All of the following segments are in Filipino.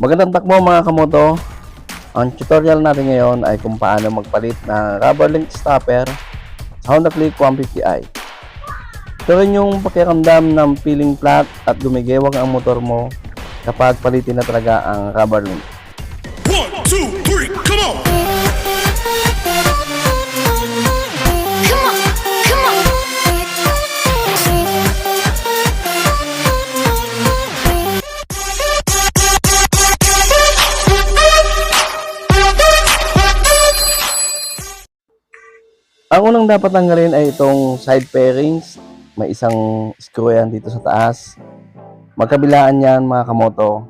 Magandang takbo mga kamoto. Ang tutorial natin ngayon ay kung paano magpalit ng rubber link stopper sa Honda Click 150i. Ito rin yung pakiramdam ng peeling flat at gumigewang ang motor mo kapag palitin na talaga ang rubber link. Ang unang dapat tanggalin ay itong side pairings. May isang screw yan dito sa taas. Magkabilaan yan mga kamoto.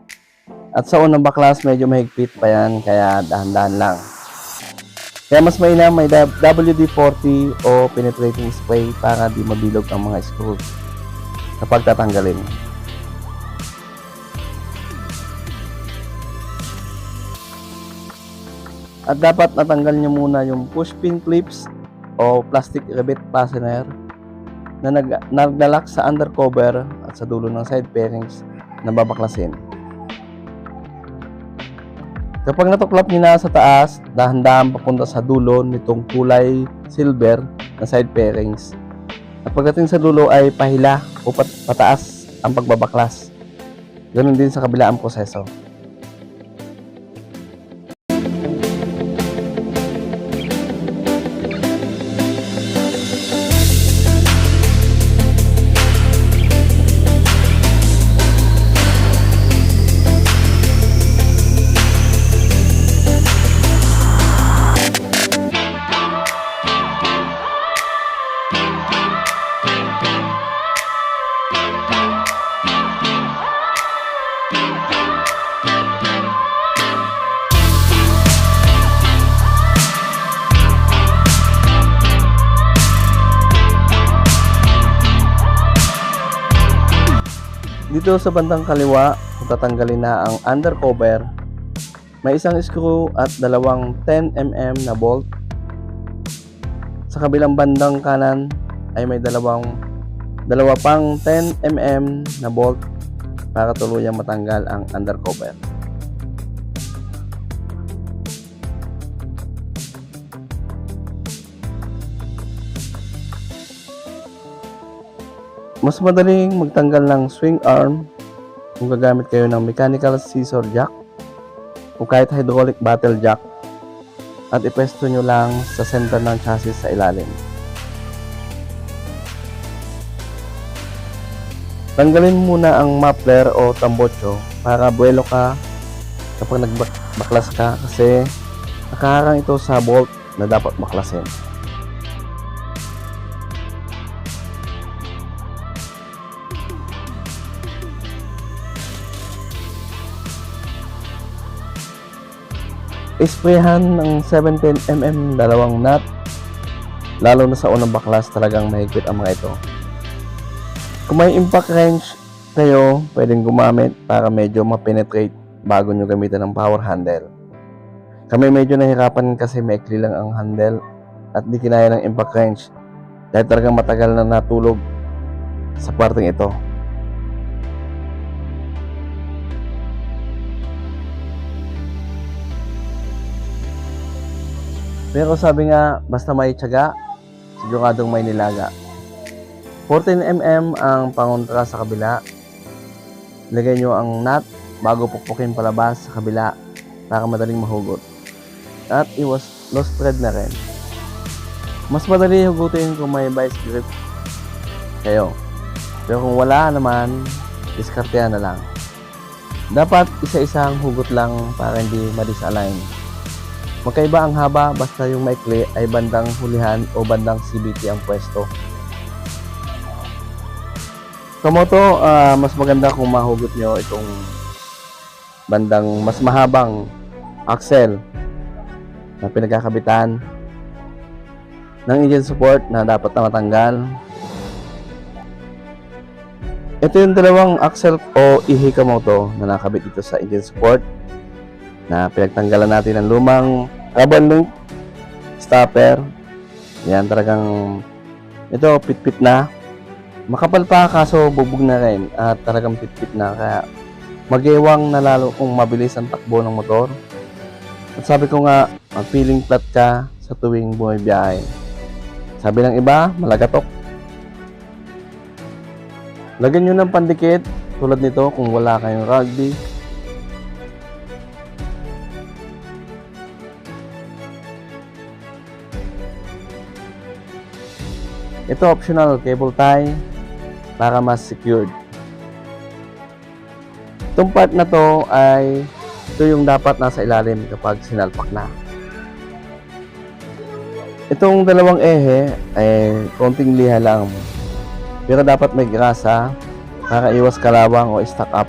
At sa unang baklas medyo mahigpit pa yan kaya dahan-dahan lang. Kaya mas mainam may WD-40 o penetrating spray para di mabilog ang mga screws kapag tatanggalin. At dapat natanggal nyo muna yung push pin clips o plastic rivet fastener na nag naglalak sa undercover at sa dulo ng side pairings na babaklasin. Kapag natuklap niyo na sa taas, dahan-dahan papunta sa dulo nitong kulay silver na side pairings. At pagdating sa dulo ay pahila o pat- pataas ang pagbabaklas. Ganon din sa kabila ang proseso. Dito sa bandang kaliwa, tatanggalin na ang undercover, may isang screw at dalawang 10mm na bolt. Sa kabilang bandang kanan ay may dalawang dalawa pang 10mm na bolt para tuluyang matanggal ang undercover. Mas madaling magtanggal ng swing arm kung gagamit kayo ng mechanical scissor jack o kahit hydraulic battle jack at ipwesto nyo lang sa center ng chassis sa ilalim. Tanggalin muna ang muffler o tambocho para buwelo ka kapag nagbaklas ka kasi nakaharang ito sa bolt na dapat baklasin. Isprayhan ng 17mm dalawang nut. Lalo na sa unang baklas talagang mahigpit ang mga ito. Kung may impact wrench kayo, pwedeng gumamit para medyo ma-penetrate bago nyo gamitan ng power handle. Kami medyo nahirapan kasi maikli lang ang handle at di kinaya ng impact wrench dahil talagang matagal na natulog sa parteng ito. Pero sabi nga, basta may tiyaga, siguradong may nilaga. 14mm ang pangontra sa kabila. Lagay nyo ang nut bago pukpukin palabas sa kabila para madaling mahugot. At iwas lost thread na rin. Mas madali hugutin kung may vice grip kayo. Pero kung wala naman, diskartehan na lang. Dapat isa-isang hugot lang para hindi ma-disalign. Magkaiba ang haba basta yung maikli ay bandang hulihan o bandang CBT ang pwesto. Kamoto, ah, mas maganda kung mahugot nyo itong bandang mas mahabang axle na pinagkakabitan ng engine support na dapat na matanggal. Ito yung dalawang axle o ihikamoto na nakabit dito sa engine support na pinagtanggalan natin ng lumang rubber link stopper. Yan talagang ito pitpit na. Makapal pa kaso bubog na rin at talagang pitpit na kaya Magewang na lalo kung mabilis ang takbo ng motor. At sabi ko nga, mag-feeling flat ka sa tuwing bumibiyahe. Sabi ng iba, malagatok. Lagyan nyo ng pandikit tulad nito kung wala kayong rugby. Ito optional cable tie para mas secured. Itong part na to ay ito yung dapat nasa ilalim kapag sinalpak na. Itong dalawang ehe ay konting liha lang. Pero dapat may grasa para iwas kalawang o stack up.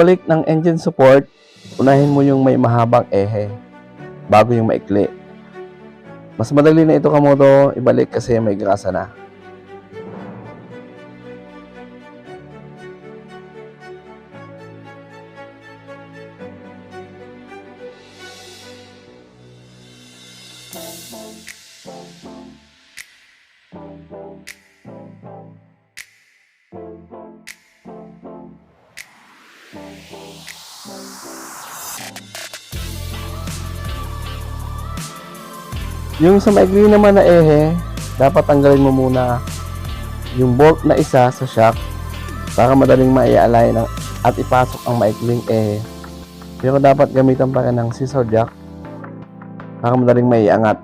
Pagbalik ng engine support, unahin mo yung may mahabang ehe bago yung maikli. Mas madali na ito kamoto ibalik kasi may grasa na. Yung sa maikli naman na ehe, dapat tanggalin mo muna yung bolt na isa sa shock para madaling mai-align at ipasok ang maikling ehe. Pero dapat gamitan pa rin ng scissor jack para madaling maiangat.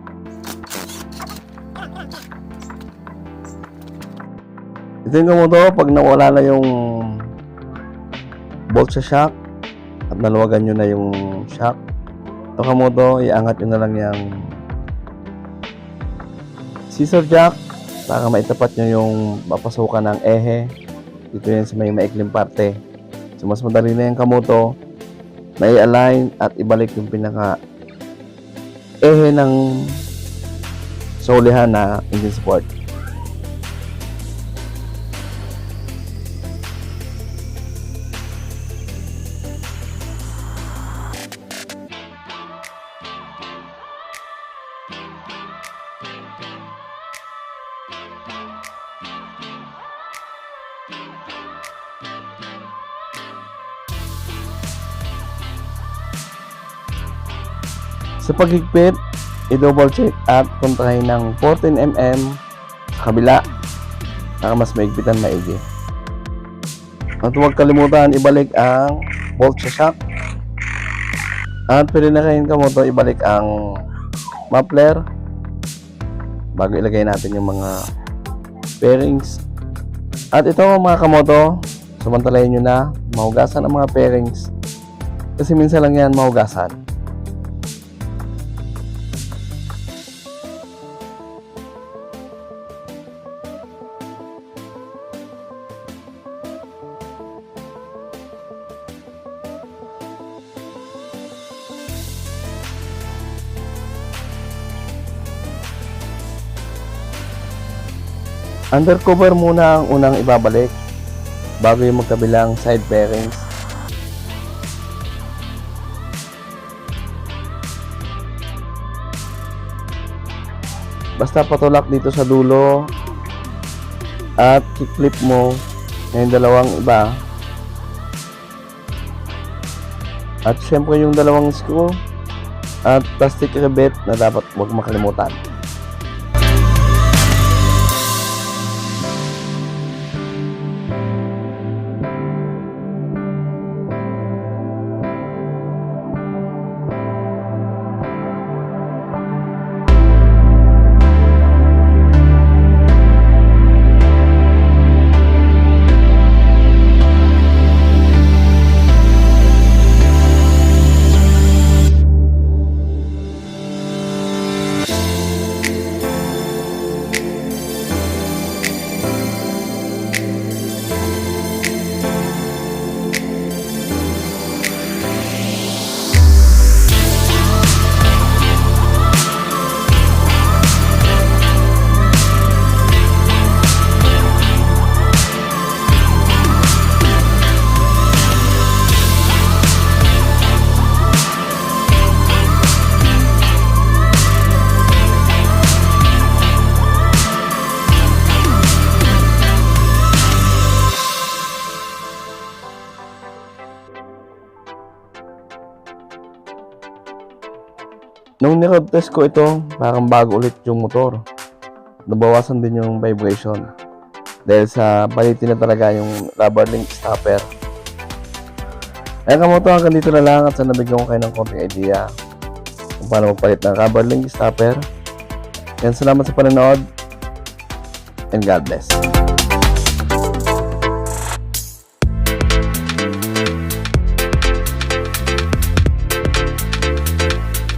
Ito yung kamoto pag nawala na yung bolt sa shock at naluwagan nyo na yung shock. Ito kamoto, iangat nyo na lang yung scissor jack para maitapat nyo yung mapasukan ng ehe. Dito yan sa may maikling parte. So mas madali na yung kamoto na i-align at ibalik yung pinaka ehe ng solihan na engine support. Sa paghigpit, i-double check at kontrahin ng 14mm sa kabila para mas maigpitan maigi. At huwag kalimutan ibalik ang bolt sa shock. At pwede na kayo kamoto ibalik ang muffler bago ilagay natin yung mga bearings. At ito mga kamoto, samantalayin nyo na mahugasan ang mga bearings kasi minsan lang yan mahugasan. Undercover muna ang unang ibabalik bago yung magkabilang side bearings. Basta patulak dito sa dulo at kick-flip mo na yung dalawang iba. At syempre yung dalawang screw at plastic rivet na dapat huwag makalimutan. Nung niroad test ko ito, parang bago ulit yung motor. Nabawasan din yung vibration. Dahil sa palitin na talaga yung rubber link stopper. Ayan kamoto, hanggang dito na lang at sana nabigyan ko kayo ng konting idea kung paano magpalit ng rubber link stopper. Yan, salamat sa panonood and God bless.